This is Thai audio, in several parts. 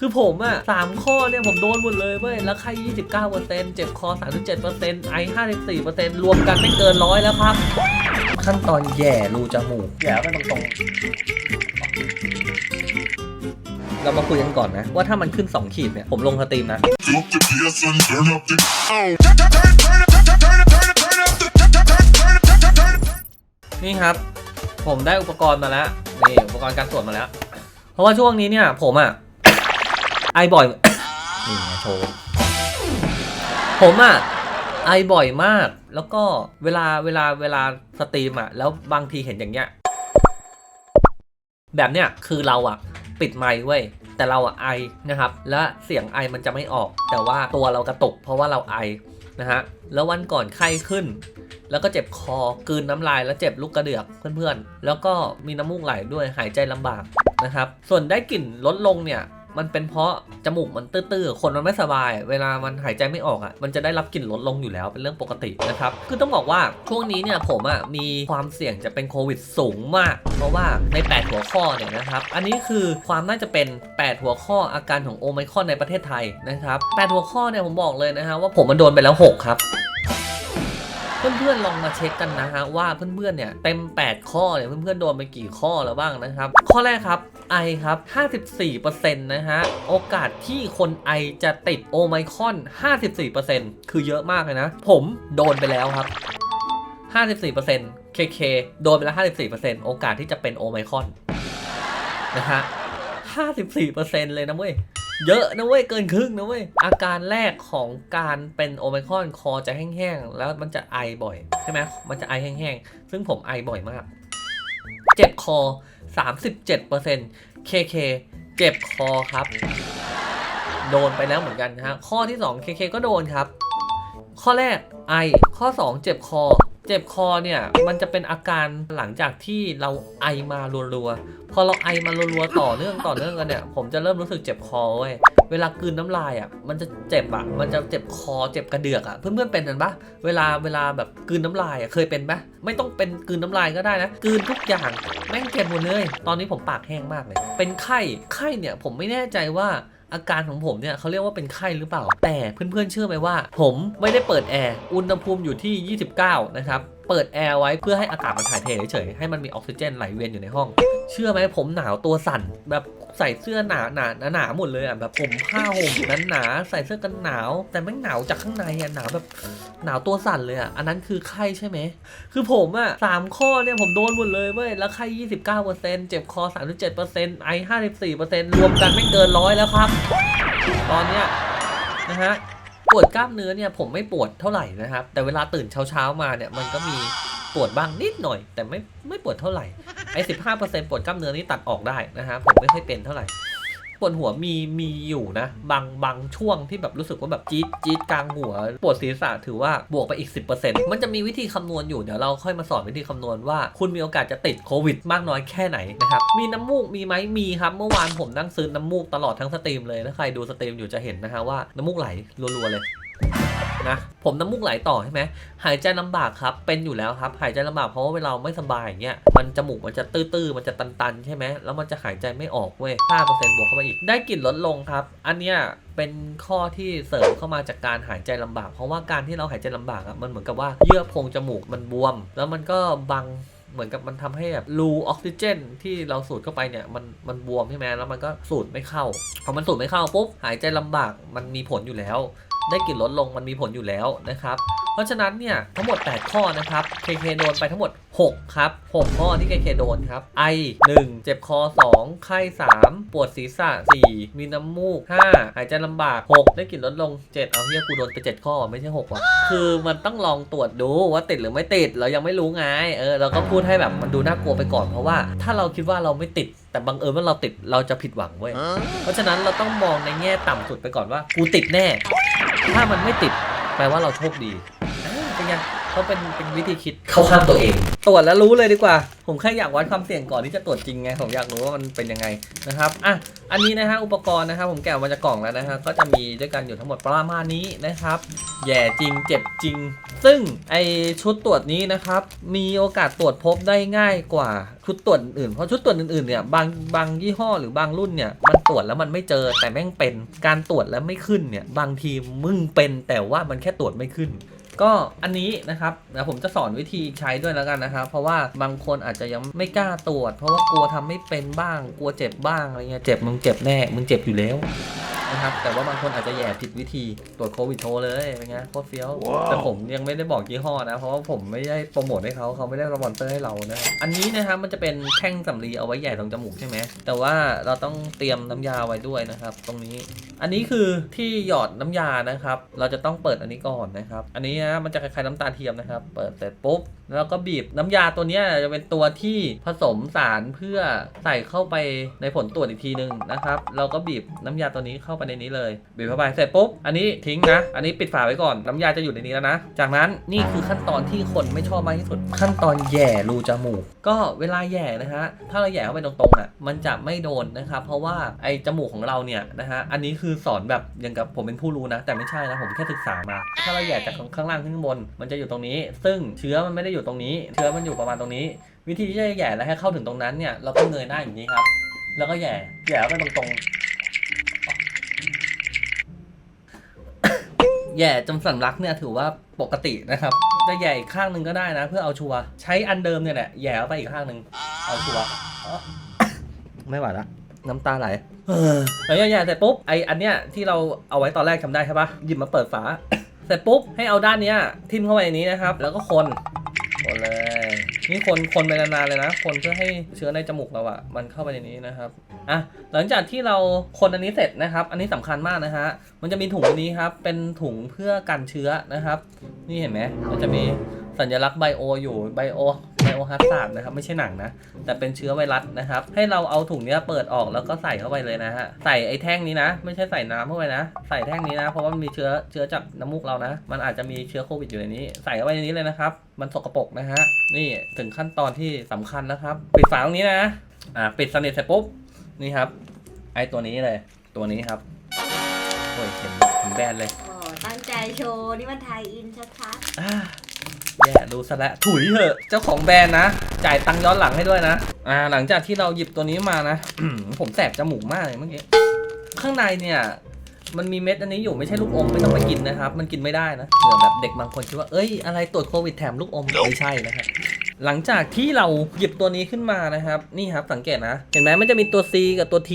คือผมอะสามข้อเนี่ยผมโดนหมดเลยเว้ย แล้วไข้29%เจ็บคอ37%ไอ54%รวมกันไม่เกินร้อยแล้วครับ ขั้นตอนแย่รูจมูก แย่ไปตรงๆ เรามาคุยกันก่อนนะ ว่าถ้ามันขึ้น 2 ขีดเนี่ย ผมลงสตรีมนะ Drop the PS and turn up the. Oh. นี่ครับ ผมได้อุปกรณ์มาแล้ว นี่ อุปกรณ์การตรวจมาแล้ว เพราะว่าช่วงนี้เนี่ยผมอะ ไอบ่อย นี่ไงโชว์ผมอะไอบ่อยมาก แล้วก็เวลาเวลาเวลาสตรีมอะแล้วบางทีเห็นอย่างเงี้ย แบบเนี้ยคือเราอะปิดไมค์เว้ย แต่เราอะไอนะครับ และเสียงไอมันจะไม่ออก แต่ว่าตัวเรากระตุก เพราะว่าเราไอนะฮะ แล้ววันก่อนไข้ขึ้น แล้วก็เจ็บคอ กืนน้ำลาย แล้วเจ็บลูกกระเดือกเพื่อนๆ แล้วก็มีน้ำมูกไหลด้วย หายใจลำบากนะครับ ส่วนได้กลิ่นลดลงเนี่ย มันเป็นเพราะจมูกมันตื้อๆ คนมันไม่สบาย เวลามันหายใจไม่ออกอะ มันจะได้รับกลิ่นลดลงอยู่แล้วเป็นเรื่องปกตินะครับ คือต้องบอกว่าช่วงนี้เนี่ยผมอะมีความเสี่ยงจะเป็นโควิดสูงมาก เพราะว่าใน 8 หัวข้อเนี่ยนะครับ อันนี้คือความน่าจะเป็น 8 หัวข้ออาการของโอไมครอนในประเทศไทยนะครับ 8 หัวข้อเนี่ยผมบอกเลยนะฮะว่าผมมันโดนไปแล้ว 6 ครับ เพื่อนๆลองมาเช็คกันนะฮะว่าเพื่อนๆเนี่ยเต็ม 8 ข้อเนี่ยเพื่อนๆโดนไปกี่ข้อแล้วบ้างนะครับ ข้อแรกครับไอครับ 54%นะฮะโอกาสที่คนไอจะติดโอไมครอน 54%คือเยอะมากเลยนะ ผมโดนไปแล้วครับ 54% KK โดนไปแล้ว 54%โอกาสที่จะเป็นโอไมคอนนะฮะ54%เลยนะเว้ย เยอะนะเว้ย เกินครึ่งนะเว้ย อาการแรกของการเป็นโอไมครอนคอจะแห้งๆ แล้วมันจะไอบ่อยใช่ไหมมันจะไอแห้งๆ ซึ่งผมไอบ่อยมาก เจ็บคอ 37% KK เจ็บคอครับ โดนไปแล้วเหมือนกันนะฮะ ข้อที่ 2 KK ก็โดนครับ ข้อแรกไอ ข้อ 2 เจ็บคอ เจ็บคอเนี่ยมันจะเป็นอาการหลังจากที่เราไอมารัวๆ พอเราไอมารัวๆต่อเนื่องต่อเนื่องกันเนี่ย ผมจะเริ่มรู้สึกเจ็บคอเว้ย เวลากืนน้ำลายอะมันจะเจ็บอะ มันจะเจ็บคอเจ็บกระเดือกอะ เพื่อนๆเป็นกันปะเวลาเวลาแบบกืนน้ำลายอะเคยเป็นปะไม่ต้องเป็นกืนน้ำลายก็ได้นะกืนทุกอย่างแม่งเจ็บหมดเลย ตอนนี้ผมปากแห้งมากเลย เป็นไข้ไข้เนี่ยผมไม่แน่ใจว่า อาการของผมเนี่ยเขาเรียกว่าเป็นไข้หรือเปล่า แต่เพื่อนๆเชื่อไหมว่า ผมไม่ได้เปิดแอร์อุณหภูมิอยู่ที่ 29 นะครับเปิดแอร์ไว้เพื่อให้อากาศมันถ่ายเทเฉยๆให้มันมีออกซิเจนไหลเวียนอยู่ในห้อง เชื่อไหมผมหนาวตัวสั่นแบบ ใส่เสื้อหนาหนาหนาหนาหมดเลยอะแบบผมผ้าห่มนั้นหนาใส่เสื้อกันหนาว แต่ไม่งหนาวจากข้างในอะหนาวแบบหนาวตัวสั่นเลยอะอันนั้นคือไข้ใช่ไหมคือผมอะสามข้อเนี่ยผมโดนหมดเลยเว้ยแล้วไข้29%เก้าเปอร์เซ็นต์เจ็บคอ37%ไอ54%รวมกันไม่เกินร้อยแล้วครับ ตอนเนี้ยนะฮะปวดกล้ามเนื้อเนี่ยผมไม่ปวดเท่าไหร่นะครับแต่เวลาตื่นเช้าๆมาเนี่ยมันก็มี ปวดบ้างนิดหน่อย แต่ไม่ไม่ปวดเท่าไหร่ไอ้สิปวดกล้ามเนื้อนี่ตัดออกได้นะฮะผมไม่ค่อยเป็นเท่าไหร่ปวดหัวมีมีอยู่นะ บางบางช่วงที่แบบรู้สึกว่าแบบจี๊ดจี๊ดกลางหัว ปวดศีรษะถือว่าบวกไปอีก 10%มันจะมีวิธีคำนวณอยู่เดี๋ยวเราค่อยมาสอนวิธีคำนวณว่า คุณมีโอกาสจะติดโควิดมากน้อยแค่ไหนนะครับ มีน้ำมูกมีไหมมีครับ เมื่อวานผมนั่งซื้อน้ำมูกตลอดทั้งสตรีมเลยถ้าใครดูสตรีมอยู่จะเห็นนะฮะว่าน้ำมูกไหลรัวๆเลย นะผมน้ำมูกไหลต่อใช่ไหมหายใจลำบากครับเป็นอยู่แล้วครับ หายใจลำบากเพราะว่าเวลาไม่สบายอย่างเงี้ยมันจมูกมันจะตื้อๆมันจะตันๆ ใช่ไหมแล้วมันจะหายใจไม่ออกเว้ย5%บวกเข้าไปอีกได้กลิ่นลดลงครับ อันเนี้ยเป็นข้อที่เสริมเข้ามาจากการหายใจลำบาก เพราะว่าการที่เราหายใจลำบากอะมันเหมือนกับว่าเยื่อโพรงจมูกมันบวม แล้วมันก็บังเหมือนกับมันทำให้แบบรูออกซิเจน ที่เราสูดเข้าไปเนี่ยมันมันบวมใช่ไหมแล้วมันก็สูดไม่เข้าพอมันสูดไม่เข้าปุ๊บหายใจลำบากมันมีผลอยู่แล้วได้กลิ่นลดลงมันมีผลอยู่แล้วนะครับเพราะฉะนั้นเนี่ยทั้งหมด 8 ข้อนะครับ KK โดนไปทั้งหมด 6 ครับ 6 ข้อที่ KK โดนครับไอ1เจ็บคอ 2 ไข้ 3 ปวดศีรษะ 4 มีน้ำมูก 5 หายใจลำบาก 6 ได้กลิ่นลดลง 7 เอาเฮียกูโดนไป 7 ข้อไม่ใช่ 6 ว่ะ คือมันต้องลองตรวจดูว่าติดหรือไม่ติดเรายังไม่รู้ไงเออเราก็พูดให้แบบมันดูน่ากลัวไปก่อนเพราะว่า ถ้าเราคิดว่าเราไม่ติดแต่บังเอิญว่าเราติดเราจะผิดหวังเว้ย เพราะฉะนั้นเราต้องมองในแง่ต่ำสุดไปก่อนว่า กูติดแน่ ถ้ามันไม่ติดแปลว่าเราโชคดีอ่าเป็นไงก็เป็นเป็นวิธีคิดเข้าข้างตัวเอง ตรวจแล้วรู้เลยดีกว่า ผมแค่อยากวัดความเสี่ยงก่อนที่จะตรวจจริงไง ผมอยากรู้ว่ามันเป็นยังไงนะครับ อะ อันนี้นะฮะอุปกรณ์นะครับผมแกะออกมาจากกล่องแล้วนะฮะก็จะมีด้วยกันอยู่ทั้งหมดประมาณนี้นะครับ แย่จริง เจ็บจริง ซึ่งไอชุดตรวจนี้นะครับ มีโอกาสตรวจพบได้ง่ายกว่าชุดตรวจอื่นเพราะชุดตรวจอื่นๆเนี่ยบางบางยี่ห้อหรือบางรุ่นเนี่ยมันตรวจแล้วมันไม่เจอแต่แม่งเป็นการตรวจแล้วไม่ขึ้นเนี่ยบางทีมึงเป็นแต่ว่ามันแค่ตรวจไม่ขึ้นก็อันนี้นะครับนะผมจะสอนวิธีใช้ด้วยแล้วกันนะครับ เพราะว่าบางคนอาจจะยังไม่กล้าตรวจ เพราะว่ากลัวทำไม่เป็นบ้าง กลัวเจ็บบ้างอะไรเงี้ยเจ็บมึงเจ็บแน่มึงเจ็บอยู่แล้ว นะครับ แต่ว่าบางคนอาจจะแย่ผิดวิธีตรวจโควิดโทรเลยเป็นไงโคตรเฟี้ยว แต่ผมยังไม่ได้บอกยี่ห้อนะ เพราะว่าผมไม่ได้โปรโมทให้เขาเขาไม่ได้สปอนเซอร์ให้เรานะครับอันนี้นะครับมันจะเป็นแท่งสำลีเอาไว้ใหญ่ตรงจมูกใช่ไหมแต่ว่าเราต้องเตรียมน้ำยาไว้ด้วยนะครับ ตรงนี้ อันนี้คือที่หยอดน้ำยานะครับ เราจะต้องเปิดอันนี้ก่อนนะครับ อันนี้นะมันจะคล้ายๆน้ำตาลเทียมนะครับ เปิดเสร็จปุ๊บแล้วก็บีบน้ำยาตัวนี้จะเป็นตัวที่ผสมสารเพื่อใส่เข้าไปในผลตรวจอีกทีหนึ่งนะครับเราก็บีบน้ำยาตัวนี้เข้าไปในนี้เลย บีบเข้าไปเสร็จปุ๊บอันนี้ทิ้งนะ อันนี้ปิดฝาไว้ก่อนน้ำยาจะอยู่ในนี้แล้วนะ จากนั้นนี่คือขั้นตอนที่คนไม่ชอบมากที่สุด ขั้นตอนแย่รูจมูก ก็เวลาแย่นะฮะถ้าเราแย่เข้าไปตรงๆอะมันจะไม่โดนนะครับเพราะว่าไอ้จมูกของเราเนี่ยนะฮะอันนี้คือสอนแบบอย่างกับผมเป็นผู้รู้นะ แต่ไม่ใช่นะผมแค่ศึกษามา ถ้าเราแย่จากข้างล่างขึ้นข้างบน มันจะอยู่ตรงนี้ ซึ่งเชื้อมันไม่ได้อยู่ตรงนี้ เชื้อมันอยู่ประมาณตรงนี้ วิธีที่จะแย่แล้วให้เข้าถึงตรงนั้นเนี่ยเราต้องเงยหน้าอย่างนี้ครับ แล้วก็แย่แย่เข้าไปตรงๆแย่จนสันลักเนี่ยถือว่าปกตินะครับ จะแย่อีกข้างหนึ่งก็ได้นะ เพื่อเอาชัวร์ใช้อันเดิมเนี่ยแหละแย่ไปอีกข้างหนึ่งเอาชัวร์ไม่ไหวละน้ำตาไหลแล้วแย่ๆเสร็จปุ๊บไออันเนี้ยที่เราเอาไว้ตอนแรกจำได้ใช่ปะหยิบมาเปิดฝาเสร็จปุ๊บให้เอาด้านเนี้ยทิ่มเข้าไปในนี้นะครับ แล้วก็คน คนเลย นี่คนคนไปนานๆเลยนะ คนเพื่อให้เชื้อในจมูกเราอะมันเข้าไปในนี้นะครับอะหลังจากที่เราคนอันนี้เสร็จนะครับ อันนี้สำคัญมากนะฮะมันจะมีถุงอันนี้ครับเป็นถุงเพื่อกันเชื้อนะครับ นี่เห็นไหมมันจะมี สัญลักษณ์ไบโออยู่ไบโอไบโอฮัสซาร์ดนะครับไม่ใช่หนังนะ แต่เป็นเชื้อไวรัสนะครับ ให้เราเอาถุงเนี้ยเปิดออกแล้วก็ใส่เข้าไปเลยนะฮะใส่ไอ้แท่งนี้นะ ไม่ใช่ใส่น้ำเข้าไปนะ ใส่แท่งนี้นะ เพราะว่ามันมีเชื้อเชื้อจากน้ำมูกเรานะ มันอาจจะมีเชื้อโควิดอยู่ในนี้ ใส่เข้าไปในนี้เลยนะครับ มันสกปรกนะฮะนี่ถึงขั้นตอนที่สำคัญแล้วครับ ปิดฝาตรงนี้นะอ่าปิดสนิทเสร็จปุ๊บนี่ครับ ไอ้ตัวนี้เลย ตัวนี้ครับโอ้ยเห็นเห็นแบรนด์เลยโอ้ตั้งใจโชว์นี่มันไทยอินชัดอ่า แย่รู้ซะแล้วถุยเถอะ เจ้าของแบรนด์นะ จ่ายตังค์ย้อนหลังให้ด้วยนะ อ่า หลังจากที่เราหยิบตัวนี้มานะ ผมแสบจมูกมากเลยเมื่อกี้ ข้างในเนี่ยมันมีเม็ดอันนี้อยู่ไม่ใช่ลูกอมไม่ต้องไปกินนะครับ มันกินไม่ได้นะเผื่อแบบเด็กบางคนคิดว่าเอ้ยอะไรตรวจโควิดแถมลูกอมไม่ใช่นะครับหลังจากที่เราหยิบตัวนี้ขึ้นมานะครับ นี่ครับสังเกตนะ เห็นไหมมันจะมีตัว C กับตัว T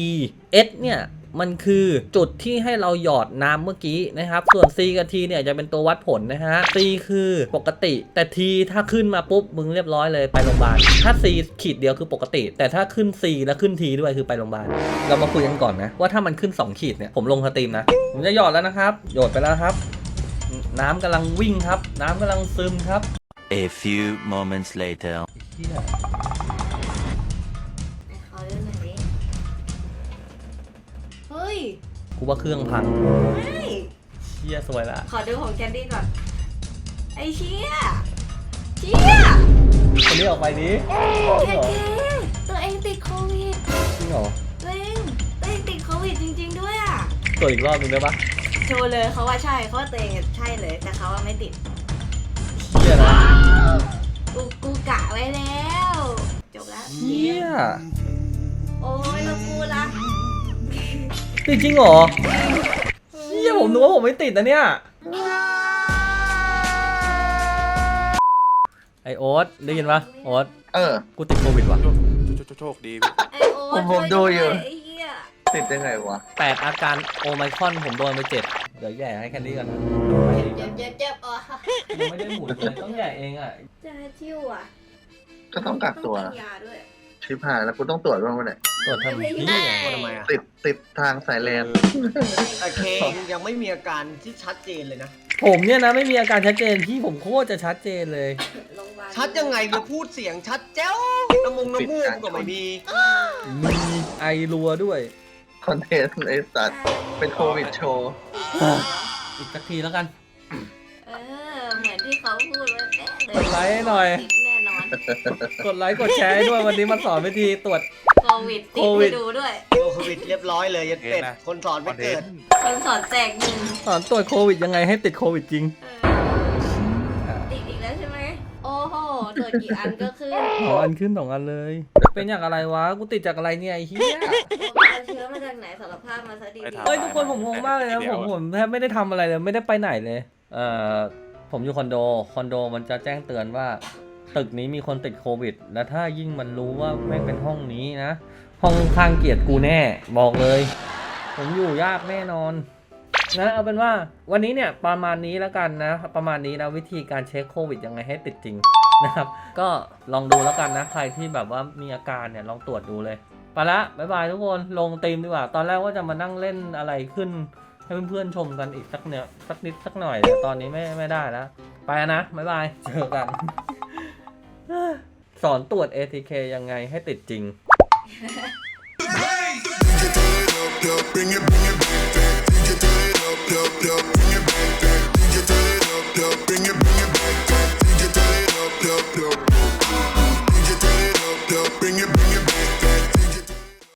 S เนี่ย มันคือจุดที่ให้เราหยอดน้ำเมื่อกี้นะครับ ส่วน C กับ T เนี่ยจะเป็นตัววัดผลนะฮะ C คือปกติ แต่ T ถ้าขึ้นมาปุ๊บมึงเรียบร้อยเลยไปโรงพยาบาล ถ้า C ขีดเดียวคือปกติ แต่ถ้าขึ้น C แล้วขึ้น T ด้วยคือไปโรงพยาบาล เรามาคุยกันก่อนนะ ว่าถ้ามันขึ้น 2 ขีดเนี่ยผมลงสตรีมนะ ผมจะหยอดแล้วนะครับหยดไปแล้วครับ น้ำกำลังวิ่งครับ น้ำกำลังซึมครับ A few moments later. เหี้ย เฮ้ยกูว่าเครื่องพังไม่เชี่ยสวยละขอดูของแคนดี้ก่อน ไอ้เชี่ยเชี่ยคนนี้ออกไปดิแค่ตัวเองติดโควิดจริงเหรอตัวเองตัวเองติดโควิดจริง ๆ ด้วยอะ ตรวจอีกรอบหนึงได้ปะโชว์เลยเขาว่าใช่เขาว่าตัวเองอะใช่เลย แต่เขาว่าไม่ติด เชี่ยนะกูกูกะไว้แล้ว จบแล้ว เชี่ยโอ้ยแล้วกูละ ติดจริงเหรอเชี่ยผมนึกว่าผมไม่ติดนะเนี่ย ไอโอ๊ตได้ยินปะโอ๊ตเออ กูติดโควิดว่ะ โชคดีพี่ไอโอ๊ตผมผมดูอยู่ ไอ้เหี้ยติดได้ไงวะแปดอาการโอไมครอนผมโดนไปเจ็ดเดี๋ยวแย่ให้แคนดี้กันเจ็บเจ็บเจ็บอ๋อยังไม่ได้หมุนเลยต้องแย่เองอะเจะชิวอะก็ต้องกักตัวต้องกินยาด้วย ชิบหายแล้วกูต้องตรวจบ้างไหมเนี่ยตรวจทำไม่พี่ได้ทำไมอะติดติดทางสายแลนโอเคยังไม่มีอาการที่ชัดเจนเลยนะ ผมเนี่ยนะไม่มีอาการชัดเจนพี่ผมโคตรจะชัดเจนเลย โรงพยาบาลชัดยังไงเนี่ยพูดเสียงชัดแจ้วน้ำมงน้ำมูกก็ไม่มีมีไอรัวด้วย คอนเทนต์ไอสัตว์เป็นโควิดโชว์อีกสักทีแล้วกัน เออ เหมือนที่เขาพูดว่าเอ๊ะกดไลค์ให้หน่อย ติดแน่นอน กดไลค์กดแชร์ให้ด้วยวันนี้มาสอนวิธีตรวจ โควิดติโคดวิให้ดดูด้วย โควิดเรียบร้อยเลยยันเป็ด คนสอนคไม่อนเทเกินดต์คนสอนแจกหนึ่งสอนตรวจโควิดยังไงให้ติดโควิดจริง เออติดอีกแล้วใช่ไหม โอ้โหตรวจกี่อันก็ขึ้นสองอันขึ้นสองอันเลย เป็นอย่างอะไรวะ กูติดจากอะไรเนี่ยไอ้เหี้ยผมเอาเชื้อมาจากไหนสารภาพมาซะดีๆเอ้ยทุกคนผมงงมากเลยนะผมผมแทบไม่ได้ทำอะไรเลย ไม่ได้ไปไหนเลย เอ่อ ผมอยู่คอนโด คอนโดมันจะแจ้งเตือนว่า ตึกนี้มีคนติดโควิด แล้วถ้ายิ่งมันรู้ว่าแม่งเป็นห้องนี้นะ ห้องข้างเกียรติกูแน่บอกเลย ผมอยู่ยากแน่นอนนะเอาเป็นว่าวันนี้เนี่ยประมาณนี้แล้วกันนะ ประมาณนี้นะวิธีการเช็คโควิดยังไงให้ติดจริงนะครับ ก็ลองดูแล้วกันนะใครที่แบบว่ามีอาการเนี่ยลองตรวจดูเลยไปละบ๊ายบายทุกคนลงตีมดีกว่า ตอนแรกว่าจะมานั่งเล่นอะไรขึ้น ให้เพื่อนๆชมกันอีกสักเนี่ยสักนิดสักหน่อยแต่ตอนนี้ไม่ไม่ได้แล้ว ไปนะบ๊ายบายเจอกัน สอนตรวจ ATK ยังไงให้ติดจริง Bring it, bring it back, back. Did you turn it up, up, up? Did you turn it up, up, up?